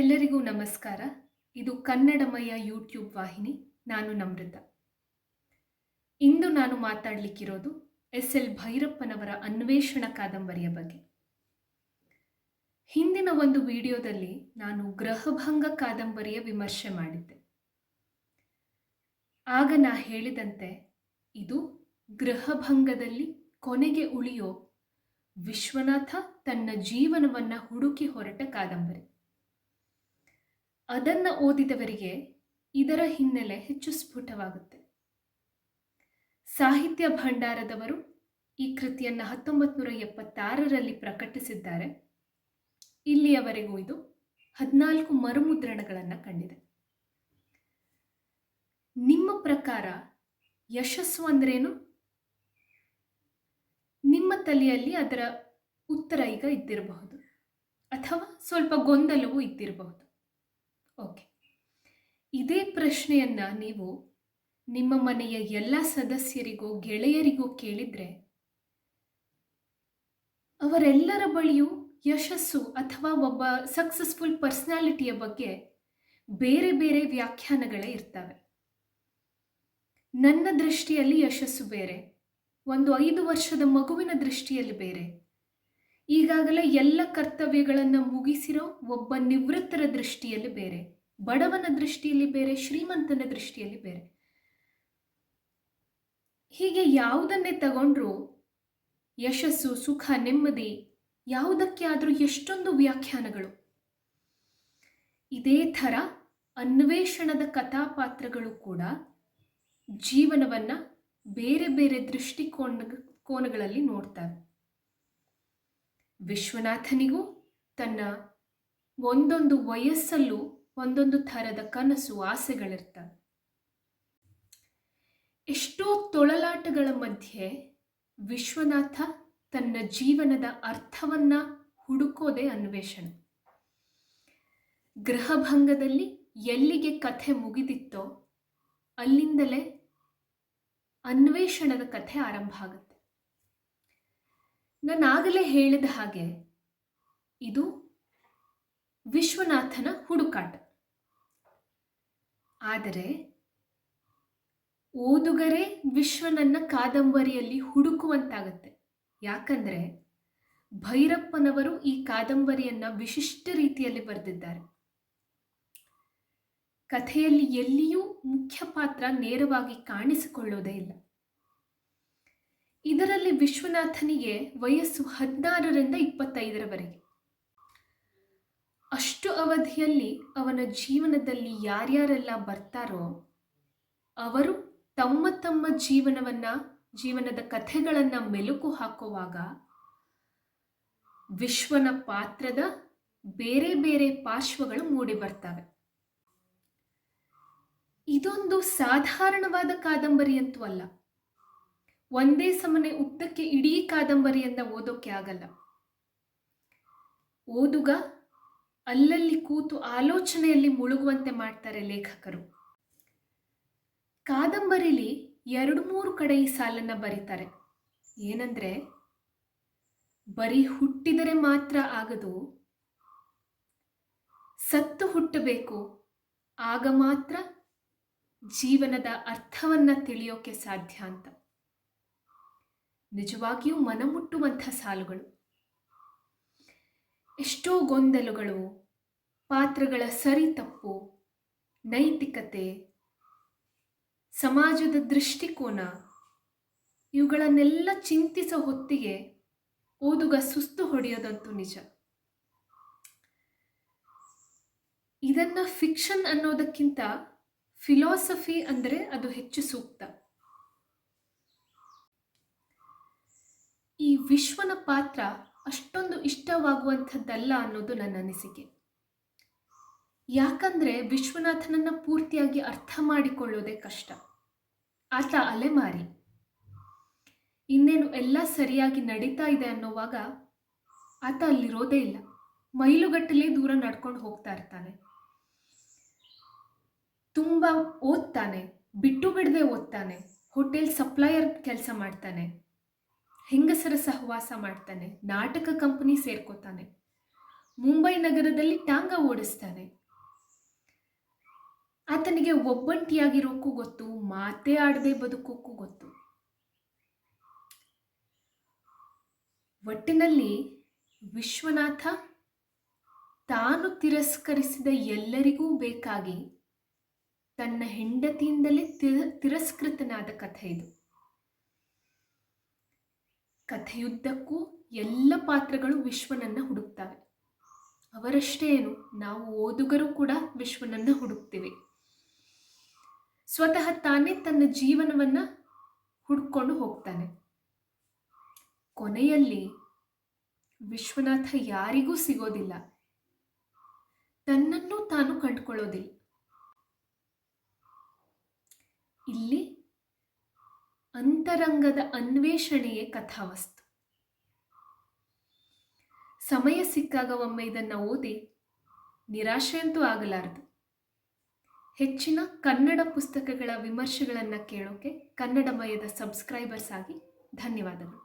ಎಲ್ಲರಿಗೂ ನಮಸ್ಕಾರ. ಇದು ಕನ್ನಡಮಯ ಯೂಟ್ಯೂಬ್ ವಾಹಿನಿ. ನಾನು ನಮೃತ ಇಂದು ನಾನು ಮಾತಾಡಲಿಕ್ಕಿರೋದು ಎಸ್ ಎಲ್ ಭೈರಪ್ಪನವರ ಅನ್ವೇಷಣ ಕಾದಂಬರಿಯ ಬಗ್ಗೆ. ಹಿಂದಿನ ಒಂದು ವಿಡಿಯೋದಲ್ಲಿ ನಾನು ಗ್ರಹಭಂಗ ಕಾದಂಬರಿಯ ವಿಮರ್ಶೆ ಮಾಡಿದ್ದೆ. ಆಗ ನಾ ಹೇಳಿದಂತೆ ಇದು ಗ್ರಹಭಂಗದಲ್ಲಿ ಕೊನೆಗೆ ಉಳಿಯೋ ವಿಶ್ವನಾಥ ತನ್ನ ಜೀವನವನ್ನು ಹುಡುಕಿ ಹೊರಟ ಕಾದಂಬರಿ. ಅದನ್ನ ಓದಿದವರಿಗೆ ಇದರ ಹಿನ್ನೆಲೆ ಹೆಚ್ಚು ಸ್ಫುಟವಾಗುತ್ತೆ. ಸಾಹಿತ್ಯ ಭಂಡಾರದವರು ಈ ಕೃತಿಯನ್ನು ಹತ್ತೊಂಬತ್ತು ನೂರ ಎಪ್ಪತ್ತಾರರಲ್ಲಿ ಪ್ರಕಟಿಸಿದ್ದಾರೆ. ಇಲ್ಲಿಯವರೆಗೂ ಇದು ಹದಿನಾಲ್ಕು ಮರುಮುದ್ರಣಗಳನ್ನು ಕಂಡಿದೆ. ನಿಮ್ಮ ಪ್ರಕಾರ ಯಶಸ್ಸು ಅಂದ್ರೇನು? ನಿಮ್ಮ ತಲೆಯಲ್ಲಿ ಅದರ ಉತ್ತರ ಈಗ ಇದ್ದಿರಬಹುದು. ಅಥವಾ ಸ್ವಲ್ಪ ಗೊಂದಲವೂ ಇದ್ದಿರಬಹುದು. ಓಕೆ ಇದೇ ಪ್ರಶ್ನೆಯನ್ನು ನೀವು ನಿಮ್ಮ ಮನೆಯ ಎಲ್ಲ ಸದಸ್ಯರಿಗೂ, ಗೆಳೆಯರಿಗೂ ಕೇಳಿದರೆ ಅವರೆಲ್ಲರ ಬಳಿಯೂ ಯಶಸ್ಸು ಅಥವಾ ಒಬ್ಬ ಸಕ್ಸಸ್ಫುಲ್ ಪರ್ಸ್ನಾಲಿಟಿಯ ಬಗ್ಗೆ ಬೇರೆ ಬೇರೆ ವ್ಯಾಖ್ಯಾನಗಳೇ ಇರ್ತವೆ. ನನ್ನ ದೃಷ್ಟಿಯಲ್ಲಿ ಯಶಸ್ಸು ಬೇರೆ. ಒಂದು ಐದು ವರ್ಷದ ಮಗುವಿನ ದೃಷ್ಟಿಯಲ್ಲಿ ಬೇರೆ. ಈಗಾಗಲೇ ಎಲ್ಲ ಕರ್ತವ್ಯಗಳನ್ನು ಮುಗಿಸಿರೋ ಒಬ್ಬ ನಿವೃತ್ತರ ದೃಷ್ಟಿಯಲ್ಲಿ ಬೇರೆ, ಬಡವನ ದೃಷ್ಟಿಯಲ್ಲಿ ಬೇರೆ, ಶ್ರೀಮಂತನ ದೃಷ್ಟಿಯಲ್ಲಿ ಬೇರೆ. ಹೀಗೆ ಯಾವುದನ್ನೇ ತಗೊಂಡ್ರು ಯಶಸ್ಸು, ಸುಖ, ನೆಮ್ಮದಿ ಯಾವುದಕ್ಕೆ ಆದರೂ ಎಷ್ಟೊಂದು ವ್ಯಾಖ್ಯಾನಗಳು. ಇದೇ ಥರ ಅನ್ವೇಷಣದ ಕಥಾಪಾತ್ರಗಳು ಕೂಡ ಜೀವನವನ್ನು ಬೇರೆ ಬೇರೆ ದೃಷ್ಟಿಕೋನ ಕೋನಗಳಲ್ಲಿ ನೋಡ್ತಾರೆ ವಿಶ್ವನಾಥನಿಗೂ ತನ್ನ ಒಂದೊಂದು ವಯಸ್ಸಲ್ಲೂ ಒಂದೊಂದು ಥರದ ಕನಸು ಆಸೆಗಳಿರ್ತವೆ ಎಷ್ಟೋ ತೊಳಲಾಟಗಳ ಮಧ್ಯೆ ವಿಶ್ವನಾಥ ತನ್ನ ಜೀವನದ ಅರ್ಥವನ್ನ ಹುಡುಕೋದೆ ಅನ್ವೇಷಣೆ. ಗೃಹಭಂಗದಲ್ಲಿ ಎಲ್ಲಿಗೆ ಕಥೆ ಮುಗಿದಿತ್ತೋ ಅಲ್ಲಿಂದಲೇ ಅನ್ವೇಷಣದ ಕಥೆ ಆರಂಭ ಆಗುತ್ತೆ. ನಾನಾಗಲೇ ಹೇಳಿದ ಹಾಗೆ ಇದು ವಿಶ್ವನಾಥನ ಹುಡುಕಾಟ. ಆದರೆ ಓದುಗರೇ ವಿಶ್ವನನ್ನ ಕಾದಂಬರಿಯಲ್ಲಿ ಹುಡುಕುವಂತಾಗತ್ತೆ. ಯಾಕಂದ್ರೆ ಭೈರಪ್ಪನವರು ಈ ಕಾದಂಬರಿಯನ್ನು ವಿಶಿಷ್ಟ ರೀತಿಯಲ್ಲಿ ಬರೆದಿದ್ದಾರೆ. ಕಥೆಯಲ್ಲಿ ಎಲ್ಲಿಯೂ ಮುಖ್ಯ ಪಾತ್ರ ನೇರವಾಗಿ ಕಾಣಿಸಿಕೊಳ್ಳೋದೇ ಇಲ್ಲ. ಇದರಲ್ಲಿ ವಿಶ್ವನಾಥನಿಗೆ ವಯಸ್ಸು ಹದಿನಾರರಿಂದ ಇಪ್ಪತ್ತೈದರವರೆಗೆ. ಅಷ್ಟು ಅವಧಿಯಲ್ಲಿ ಅವನ ಜೀವನದಲ್ಲಿ ಯಾರ್ಯಾರೆಲ್ಲ ಬರ್ತಾರೋ, ಅವರು ತಮ್ಮ ತಮ್ಮ ಜೀವನವನ್ನ, ಜೀವನದ ಕಥೆಗಳನ್ನ ಮೆಲುಕು ಹಾಕುವಾಗ ವಿಶ್ವನ ಪಾತ್ರದ ಬೇರೆ ಬೇರೆ ಪಾರ್ಶ್ವಗಳು ಮೂಡಿ ಬರ್ತವೆ. ಇದೊಂದು ಸಾಧಾರಣವಾದ ಕಾದಂಬರಿ ಅಂತೂ ಅಲ್ಲ. ಒಂದೇ ಸಮನೆ ಉದ್ದಕ್ಕೆ ಇಡೀ ಕಾದಂಬರಿಯನ್ನ ಓದೋಕೆ ಆಗಲ್ಲ. ಓದುಗ ಅಲ್ಲಲ್ಲಿ ಕೂತು ಆಲೋಚನೆಯಲ್ಲಿ ಮುಳುಗುವಂತೆ ಮಾಡ್ತಾರೆ ಲೇಖಕರು. ಕಾದಂಬರಿಲಿ ಎರಡು ಮೂರು ಕಡೆ ಈ ಸಾಲನ್ನ ಬರೀತಾರೆ. ಏನಂದ್ರೆ, ಬರೀ ಹುಟ್ಟಿದರೆ ಮಾತ್ರ ಆಗದು, ಸತ್ತು ಹುಟ್ಟಬೇಕು, ಆಗ ಮಾತ್ರ ಜೀವನದ ಅರ್ಥವನ್ನ ತಿಳಿಯೋಕೆ ಸಾಧ್ಯ ಅಂತ. ನಿಜವಾಗಿಯೂ ಮನಮುಟ್ಟುವಂಥ ಸಾಲುಗಳು. ಎಷ್ಟೋ ಗೊಂದಲಗಳು, ಪಾತ್ರಗಳ ಸರಿ ತಪ್ಪು, ನೈತಿಕತೆ, ಸಮಾಜದ ದೃಷ್ಟಿಕೋನ, ಇವುಗಳನ್ನೆಲ್ಲ ಚಿಂತಿಸೋ ಹೊತ್ತಿಗೆ ಓದುಗ ಸುಸ್ತು ಹೊಡೆಯೋದಂತೂ ನಿಜ. ಇದನ್ನ ಫಿಕ್ಷನ್ ಅನ್ನೋದಕ್ಕಿಂತ ಫಿಲಾಸಫಿ ಅಂದರೆ ಅದು ಹೆಚ್ಚು ಸೂಕ್ತ ಈ ವಿಶ್ವನ ಪಾತ್ರ ಅಷ್ಟೊಂದು ಇಷ್ಟವಾಗುವಂಥದ್ದಲ್ಲ ಅನ್ನೋದು ನನ್ನ ಅನಿಸಿಕೆ. ಯಾಕಂದ್ರೆ ವಿಶ್ವನಾಥನನ್ನು ಪೂರ್ತಿಯಾಗಿ ಅರ್ಥ ಮಾಡಿಕೊಳ್ಳೋದೇ ಕಷ್ಟ. ಆತ ಅಲೆಮಾರಿ. ಇನ್ನೇನು ಎಲ್ಲ ಸರಿಯಾಗಿ ನಡೀತಾ ಇದೆ ಅನ್ನೋವಾಗ ಆತ ಅಲ್ಲಿರೋದೇ ಇಲ್ಲ. ಮೈಲುಗಟ್ಟಲೆ ದೂರ ನಡ್ಕೊಂಡು ಹೋಗ್ತಾ ಇರ್ತಾನೆ. ತುಂಬ ಓದ್ತಾನೆ, ಬಿಟ್ಟು ಬಿಡದೆ ಓದ್ತಾನೆ, ಹೋಟೆಲ್ ಸಪ್ಲೈಯರ್ ಕೆಲಸ ಮಾಡ್ತಾನೆ. ಹೆಂಗಸರ ಸಹವಾಸ ಮಾಡ್ತಾನೆ, ನಾಟಕ ಕಂಪನಿ ಸೇರ್ಕೋತಾನೆ, ಮುಂಬೈ ನಗರದಲ್ಲಿ ಟಾಂಗ ಓಡಿಸ್ತಾನೆ. ಆತನಿಗೆ ಒಬ್ಬಂಟಿಯಾಗಿರೋಕ್ಕೂ ಗೊತ್ತು, ಮಾತೇ ಆಡದೆ ಬದುಕೋಕ್ಕೂ ಗೊತ್ತು. ಒಟ್ಟಿನಲ್ಲಿ ವಿಶ್ವನಾಥ ತಾನು ತಿರಸ್ಕರಿಸಿದ ಎಲ್ಲರಿಗೂ ಬೇಕಾಗಿ ತನ್ನ ಹೆಂಡತಿಯಿಂದಲೇ ತಿರ, ತಿರಸ್ಕೃತನಾದ ಕಥೆ ಇದು. ಕಥೆಯುದ್ದಕ್ಕೂ ಎಲ್ಲ ಪಾತ್ರಗಳು ವಿಶ್ವನನ್ನ ಹುಡುಕ್ತವೆ. ಅವರಷ್ಟೇ ಏನು, ನಾವು ಓದುಗರು ಕೂಡ ವಿಶ್ವನನ್ನ ಹುಡುಕ್ತೀವಿ. ಸ್ವತಃ ತಾನೇ ತನ್ನ ಜೀವನವನ್ನ ಹುಡ್ಕೊಂಡು ಹೋಗ್ತಾನೆ. ಕೊನೆಯಲ್ಲಿ ವಿಶ್ವನಾಥ ಯಾರಿಗೂ ಸಿಗೋದಿಲ್ಲ. ತನ್ನನ್ನು ತಾನು ಕಂಡುಕೊಳ್ಳೋದಿಲ್ಲ. ಇಲ್ಲಿ ಅಂತರಂಗದ ಅನ್ವೇಷಣೆಯೇ ಕಥಾವಸ್ತು. ಸಮಯ ಸಿಕ್ಕಾಗ ಒಮ್ಮೆ ಇದನ್ನು ಓದಿ ನಿರಾಶೆಯಂತೂ ಆಗಲಾರದು. ಹೆಚ್ಚಿನ ಕನ್ನಡ ಪುಸ್ತಕಗಳ ವಿಮರ್ಶೆಗಳನ್ನು ಕೇಳೋಕೆ ಕನ್ನಡಮಯದ ಸಬ್ಸ್ಕ್ರೈಬರ್ಸ್ ಆಗಿ ಧನ್ಯವಾದಗಳು.